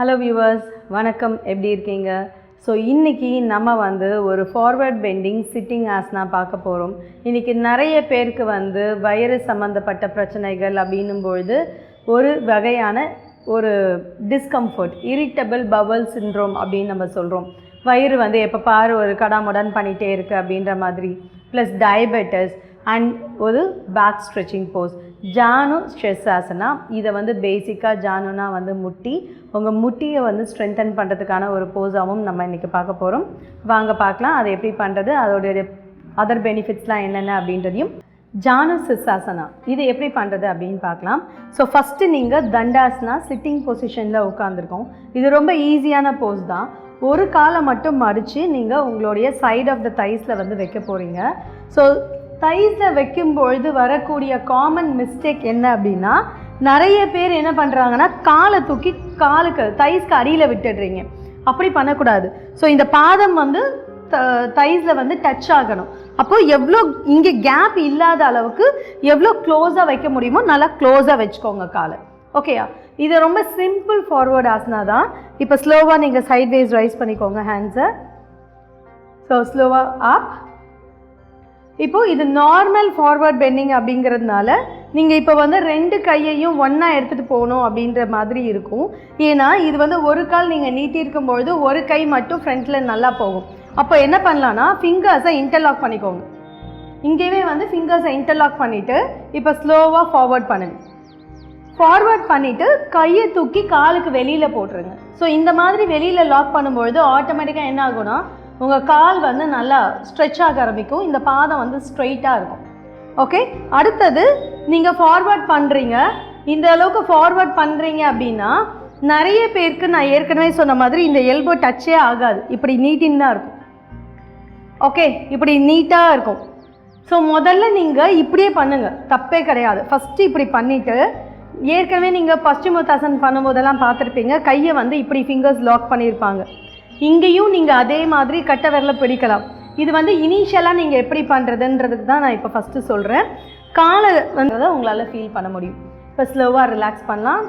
Hello viewers வணக்கம். எப்படி இருக்கீங்க? ஸோ இன்றைக்கி நம்ம வந்து ஒரு ஃபார்வர்ட் பெண்டிங் சிட்டிங் ஆஸ்னா பார்க்க போகிறோம் இன்றைக்கி நிறைய பேருக்கு வந்து வயிறு சம்மந்தப்பட்ட பிரச்சனைகள் அப்படின்னும் பொழுது ஒரு வகையான ஒரு டிஸ்கம்ஃபர்ட் இரிட்டபிள் பவல் சின்ரோம் அப்படின்னு நம்ம சொல்கிறோம் வயிறு வந்து எப்போ பாரு ஒரு கடாமுடன் பண்ணிகிட்டே இருக்குது அப்படின்ற மாதிரி. ப்ளஸ் டயபெட்டஸ் அண்ட் ஒரு பேக் ஸ்ட்ரெச்சிங் போஸ் ஜானு ஸ்ட்ரெஸ் ஆசனா இதை வந்து பேசிக்காக ஜானுனா வந்து முட்டி. உங்கள் முட்டியை வந்து ஸ்ட்ரென்தன் பண்ணுறதுக்கான ஒரு போஸாகவும் நம்ம இன்றைக்கி பார்க்க போகிறோம் வாங்க பார்க்கலாம் அதை எப்படி பண்ணுறது அதோடைய அதர் பெனிஃபிட்ஸ்லாம் என்னென்ன அப்படின்றதையும். ஜானு சிஸ்ஸாசனா இது எப்படி பண்ணுறது அப்படின்னு பார்க்கலாம். ஸோ ஃபஸ்ட்டு நீங்கள் தண்டாஸ்னா சிட்டிங் பொசிஷனில் உட்காந்துருக்கோம் இது ரொம்ப ஈஸியான போஸ் தான். ஒரு காலை மட்டும் மடித்து நீங்கள் உங்களுடைய சைட் ஆஃப் த தைஸில் வந்து வைக்க போகிறீங்க ஸோ தைஸில் வைக்கும்பொழுது வரக்கூடிய காமன் மிஸ்டேக் என்ன அப்படின்னா நிறைய பேர் என்ன பண்ணுறாங்கன்னா காலை தூக்கி காலுக்கு தைஸ்க்கு அடியில் விட்டுடுறீங்க. அப்படி பண்ணக்கூடாது. ஸோ இந்த பாதம் வந்து தைஸில் வந்து டச் ஆகணும். அப்போது எவ்வளோ இங்கே கேப் இல்லாத அளவுக்கு எவ்வளோ க்ளோஸாக வைக்க முடியுமோ நல்லா க்ளோஸாக வச்சுக்கோங்க காலை. ஓகேயா இது ரொம்ப சிம்பிள் ஃபார்வர்ட் ஆசனா தான் இப்போ ஸ்லோவாக நீங்கள் சைட் வேஸ் ரைஸ் பண்ணிக்கோங்க ஹேண்ட்ஸை ஸோ ஸ்லோவாக அப் இப்போ இது நார்மல் ஃபார்வர்ட் பெண்டிங் அப்படிங்கிறதுனால நீங்கள் இப்போ வந்து ரெண்டு கையையும் ஒன்றா எடுத்துகிட்டு போகணும் அப்படின்ற மாதிரி இருக்கும். ஏன்னா இது வந்து ஒரு கால் நீங்கள் நீட்டியிருக்கும் பொழுது ஒரு கை மட்டும் ஃப்ரண்ட்டில் நல்லா போகும். அப்போ என்ன பண்ணலான்னா ஃபிங்கர்ஸை இன்டர்லாக் பண்ணிக்கோங்க. இங்கேயே வந்து ஃபிங்கர்ஸை இன்டர்லாக் பண்ணிவிட்டு இப்போ ஸ்லோவாக ஃபார்வர்ட் பண்ணுங்க. ஃபார்வர்ட் பண்ணிவிட்டு கையை தூக்கி காலுக்கு வெளியில் போட்டுருங்க. ஸோ இந்த மாதிரி வெளியில் லாக் பண்ணும்பொழுது ஆட்டோமேட்டிக்காக என்ன ஆகும்னா உங்கள் கால் வந்து நல்லா ஸ்ட்ரெச் ஆக ஆரம்பிக்கும். இந்த பாதம் வந்து ஸ்ட்ரெயிட்டாக இருக்கும். ஓகே அடுத்தது நீங்கள் ஃபார்வர்ட் பண்ணுறீங்க இந்த அளவுக்கு ஃபார்வர்ட் பண்ணுறீங்க அப்படின்னா நிறைய பேருக்கு நான் ஏற்கனவே சொன்ன மாதிரி இந்த எல்போ டச்சே ஆகாது. இப்படி நீட்டின்னு தான் இருக்கும். ஓகே இப்படி நீட்டாக இருக்கும். ஸோ முதல்ல நீங்கள் இப்படியே பண்ணுங்கள் தப்பே கிடையாது. ஃபஸ்ட்டு இப்படி பண்ணிவிட்டு ஏற்கனவே நீங்கள் பஸ்டிமோத்தாசன் பண்ணும்போதெல்லாம் பார்த்துருப்பீங்க. கையை வந்து இப்படி ஃபிங்கர்ஸ் லாக் பண்ணியிருப்பாங்க. இங்கேயும் நீங்கள் அதே மாதிரி கட்ட விரல பிடிக்கலாம். இது வந்து இனிஷியலாக நீங்கள் எப்படி பண்ணுறதுன்றதுக்கு தான் நான் இப்போ ஃபஸ்ட்டு சொல்கிறேன் காலை வந்து உங்களால் ஃபீல் பண்ண முடியும். இப்போ ஸ்லோவாக ரிலாக்ஸ் பண்ணலாம்.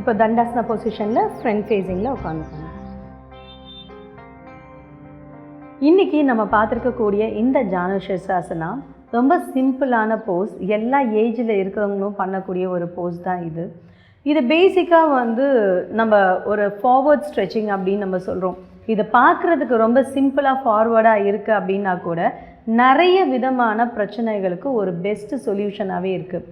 இப்போ தண்டாசன பொசிஷனில் ஃப்ரண்ட் ஃபேஸிங்கில் உட்காந்துக்கோங்க இன்றைக்கி நம்ம பார்த்துருக்கக்கூடிய இந்த ஜானுஷாசனா ரொம்ப சிம்பிளான போஸ் எல்லா ஏஜில் இருக்கிறவங்களும் பண்ணக்கூடிய ஒரு போஸ் தான் இது. இது பேசிக்காக வந்து நம்ம ஒரு ஃபார்வர்ட் ஸ்ட்ரெச்சிங் அப்படின்னு நம்ம சொல்கிறோம் இதை பார்க்குறதுக்கு ரொம்ப சிம்பிளாக ஃபார்வர்டாக இருக்குது அப்படின்னா கூட நிறைய விதமான பிரச்சனைகளுக்கு ஒரு பெஸ்ட் சொல்யூஷனாகவே இருக்குது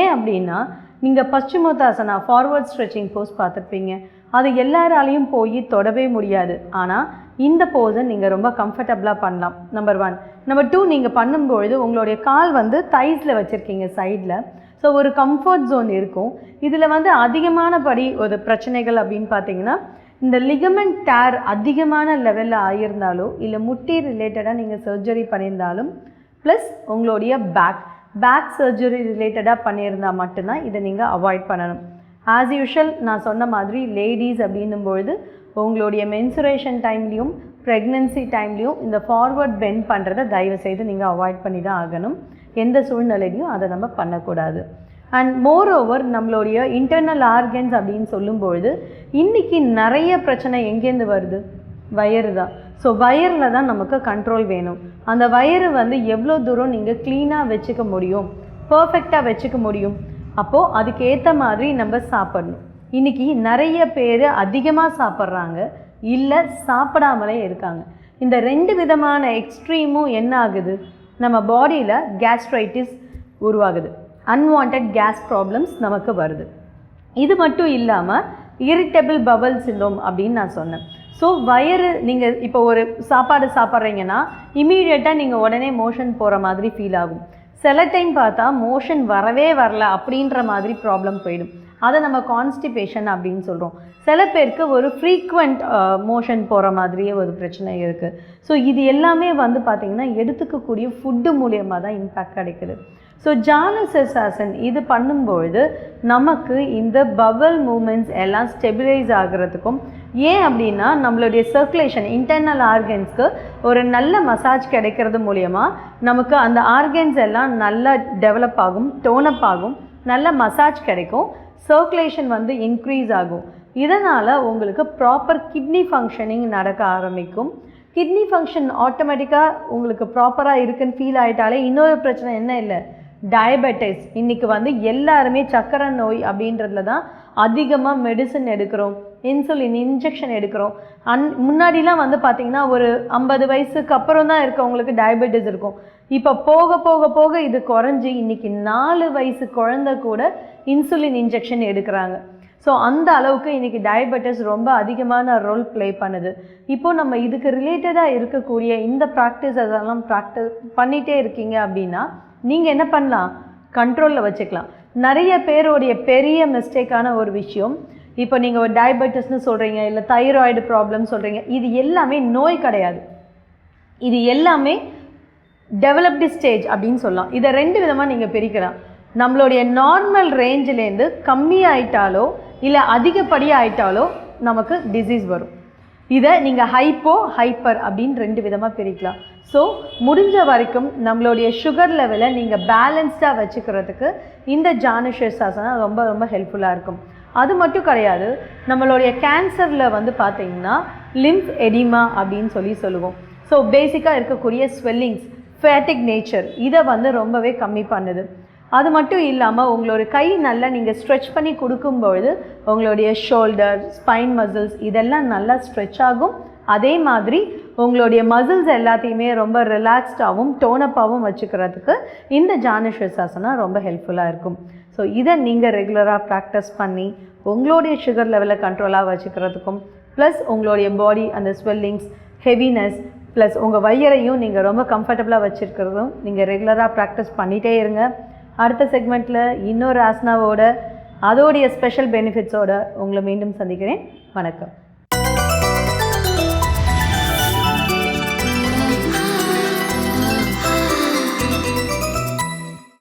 ஏன் அப்படின்னா நீங்கள் பশ্চিமோத்தாசனா ஃபார்வர்ட் ஸ்ட்ரெச்சிங் போஸ் பார்த்துருப்பீங்க. அது எல்லாராலையும் போய் தொடவே முடியாது. ஆனால் இந்த போஸை நீங்கள் ரொம்ப கம்ஃபர்டபுளாக பண்ணலாம். நம்பர் ஒன் நம்பர் டூ நீங்கள் பண்ணும்பொழுது உங்களுடைய கால் வந்து தைஸில் வச்சுருக்கீங்க சைடில் ஸோ ஒரு கம்ஃபர்ட் ஜோன் இருக்கும். இதில் வந்து அதிகமான படி ஒரு பிரச்சனைகள் அப்படின்னு பார்த்தீங்கன்னா இந்த லிகமெண்ட் டேர் அதிகமான லெவலில் ஆகியிருந்தாலோ இல்லை முட்டி ரிலேட்டடாக நீங்கள் சர்ஜரி பண்ணியிருந்தாலும் ப்ளஸ் உங்களுடைய பேக் பேக் சர்ஜரி ரிலேட்டடாக பண்ணியிருந்தால் மட்டும்தான் இதை நீங்கள் அவாய்ட் பண்ணணும். ஆஸ் யூஷுவல் நான் சொன்ன மாதிரி லேடிஸ் அப்படின்னும் பொழுது உங்களுடைய மென்சுரேஷன் டைம்லேயும் ப்ரெக்னென்சி டைம்லேயும் இந்த ஃபார்வர்ட் பெண்ட் பண்ணுறதை தயவு செய்து நீங்கள் அவாய்ட் பண்ணி தான் ஆகணும். எந்த சூழ்நிலையிலையும் அதை நம்ம பண்ணக்கூடாது. அண்ட் மோர் ஓவர் நம்மளுடைய இன்டர்னல் ஆர்கன்ஸ் அப்படின்னு சொல்லும்பொழுது இன்றைக்கி நிறைய பிரச்சனை எங்கேருந்து வருது? வயறு தான். ஸோ வயரில் தான் நமக்கு கண்ட்ரோல் வேணும். அந்த வயறு வந்து எவ்வளோ தூரம் நீங்கள் க்ளீனாக வச்சுக்க முடியும்? பர்ஃபெக்டாக வச்சுக்க முடியும்? அப்போது அதுக்கு ஏற்ற மாதிரி நம்ம சாப்பிடணும். இன்றைக்கி நிறைய பேர் அதிகமாக சாப்பிட்றாங்க. இல்லை சாப்பிடாமலே இருக்காங்க. இந்த ரெண்டு விதமான எக்ஸ்ட்ரீமும் என்ன ஆகுது? நம்ம பாடியில் கேஸ்ட்ரைட்டிஸ் உருவாகுது. அன்வான்ட் கேஸ் ப்ராப்ளம்ஸ் நமக்கு வருது. இது மட்டும் இல்லாமல் இரிட்டபிள் பவல் சிண்டோம் அப்படின்னு நான் சொன்னேன். ஸோ வயிறு நீங்கள் இப்போ ஒரு சாப்பாடு சாப்பிட்றீங்கன்னா இமீடியட்டாக நீங்கள் உடனே மோஷன் போகிற மாதிரி ஃபீல் ஆகும். சில டைம் பார்த்தா மோஷன் வரவே வரல அப்படின்ற மாதிரி ப்ராப்ளம் போயிடும். அதை நம்ம கான்ஸ்டிபேஷன் அப்படின்னு சொல்கிறோம் சில பேருக்கு ஒரு ஃப்ரீக்வெண்ட் மோஷன் போகிற மாதிரியே ஒரு பிரச்சனை இருக்குது ஸோ இது எல்லாமே வந்து பார்த்திங்கன்னா எடுத்துக்கக்கூடிய ஃபுட்டு மூலியமாக தான் இம்பேக்ட் கிடைக்குது. ஸோ ஜானசெசாசன் இது பண்ணும்பொழுது நமக்கு இந்த பவல் மூமெண்ட்ஸ் எல்லாம் ஸ்டெபிலைஸ் ஆகிறதுக்கும் ஏன் அப்படின்னா நம்மளுடைய சர்க்குலேஷன் இன்டர்னல் ஆர்கன்ஸ்க்கு ஒரு நல்ல மசாஜ் கிடைக்கிறது மூலயமா நமக்கு அந்த ஆர்கன்ஸ் எல்லாம் நல்லா டெவலப் ஆகும் டோனப் ஆகும் நல்ல மசாஜ் கிடைக்கும். சர்க்குலேஷன் வந்து இன்க்ரீஸ் ஆகும். இதனால் உங்களுக்கு ப்ராப்பர் கிட்னி ஃபங்க்ஷனிங் நடக்க ஆரம்பிக்கும். கிட்னி ஃபங்க்ஷன் ஆட்டோமேட்டிக்காக உங்களுக்கு ப்ராப்பராக இருக்குன்னு ஃபீல் ஆகிட்டாலே இன்னொரு பிரச்சனை என்ன இல்லை? டயபெட்டிஸ் இன்றைக்கி வந்து எல்லாருமே சக்கரை நோய் அப்படின்றதுல தான் அதிகமாக மெடிசன் எடுக்கிறோம். இன்சுலின் இன்ஜெக்ஷன் எடுக்கிறோம். அன் முன்னாடிலாம் வந்து பார்த்திங்கன்னா ஒரு ஐம்பது வயசுக்கு அப்புறம் தான் இருக்கவங்களுக்கு டயபெட்டிஸ் இருக்கும். இப்போ போக போக போக இது குறைஞ்சி இன்றைக்கி நாலு வயசு குழந்த கூட இன்சுலின் இன்ஜெக்ஷன் எடுக்கிறாங்க. ஸோ அந்த அளவுக்கு இன்றைக்கி டயபெட்டிஸ் ரொம்ப அதிகமான ரோல் ப்ளே பண்ணுது. இப்போது நம்ம இதுக்கு ரிலேட்டடாக இருக்கக்கூடிய இந்த ப்ராக்டிஸ் அதெல்லாம் ப்ராக்டிஸ் பண்ணிகிட்டே இருக்கீங்க அப்படின்னா நீங்கள் என்ன பண்ணலாம்? கண்ட்ரோலில் வச்சுக்கலாம். நிறைய பேருடைய பெரிய மிஸ்டேக்கான ஒரு விஷயம் இப்போ நீங்கள் ஒரு டயபெட்டிஸ்னு சொல்கிறீங்க இல்லை தைராய்டு ப்ராப்ளம் சொல்கிறீங்க இது எல்லாமே நோய் கிடையாது. இது எல்லாமே டெவலப்டு ஸ்டேஜ் அப்படின்னு சொல்லலாம். இதை ரெண்டு விதமாக நீங்கள் பிரிக்கலாம். நம்மளுடைய நார்மல் ரேஞ்சிலேருந்து கம்மி ஆயிட்டாலோ இல்லை அதிகப்படி ஆயிட்டாலோ நமக்கு டிசீஸ் வரும். இதை நீங்கள் ஹைப்போ ஹைப்பர் அப்படின்னு ரெண்டு விதமாக பிரிக்கலாம். ஸோ முடிஞ்ச வரைக்கும் நம்மளுடைய சுகர் லெவலை நீங்கள் பேலன்ஸ்டாக வச்சுக்கிறதுக்கு இந்த ஜானுஷேஷாசனா ரொம்ப ரொம்ப ஹெல்ப்ஃபுல்லாக இருக்கும். அது மட்டும் கிடையாது நம்மளுடைய கேன்சரில் வந்து பார்த்தீங்கன்னா லிம்ப் எடிமா அப்படின்னு சொல்லி சொல்லுவோம். ஸோ பேசிக்காக இருக்கக்கூடிய ஸ்வெல்லிங்ஸ் ஃபேட்டிக் நேச்சர் இதை வந்து ரொம்பவே கம்மி பண்ணுது. அது மட்டும் இல்லாமல் உங்களோட கை நல்லா நீங்கள் ஸ்ட்ரெச் பண்ணி கொடுக்கும்பொழுது உங்களுடைய ஷோல்டர் ஸ்பைன் மசில்ஸ் இதெல்லாம் நல்லா ஸ்ட்ரெச் ஆகும். அதே மாதிரி உங்களுடைய மசில்ஸ் எல்லாத்தையுமே ரொம்ப ரிலாக்ஸ்டாகவும் டோனப்பாகவும் வச்சுக்கிறதுக்கு இந்த ஜானுஷாசனா ரொம்ப ஹெல்ப்ஃபுல்லாக இருக்கும். ஸோ இதை நீங்கள் ரெகுலராக ப்ராக்டிஸ் பண்ணி உங்களுடைய சுகர் லெவலை கண்ட்ரோலாக வச்சுக்கிறதுக்கும் ப்ளஸ் உங்களுடைய பாடி அந்த ஸ்வெல்லிங்ஸ் ஹெவினஸ் ப்ளஸ் உங்கள் வயிறையும் நீங்கள் ரொம்ப கம்ஃபர்டபுளாக வச்சுருக்கிறதும் நீங்கள் ரெகுலராக ப்ராக்டிஸ் பண்ணிகிட்டே இருங்க. அடுத்த செக்மெண்ட்டில் இன்னொரு ஆசனாவோட அதோடைய ஸ்பெஷல் பெனிஃபிட்ஸோடு உங்களை மீண்டும் சந்திக்கிறேன். வணக்கம்.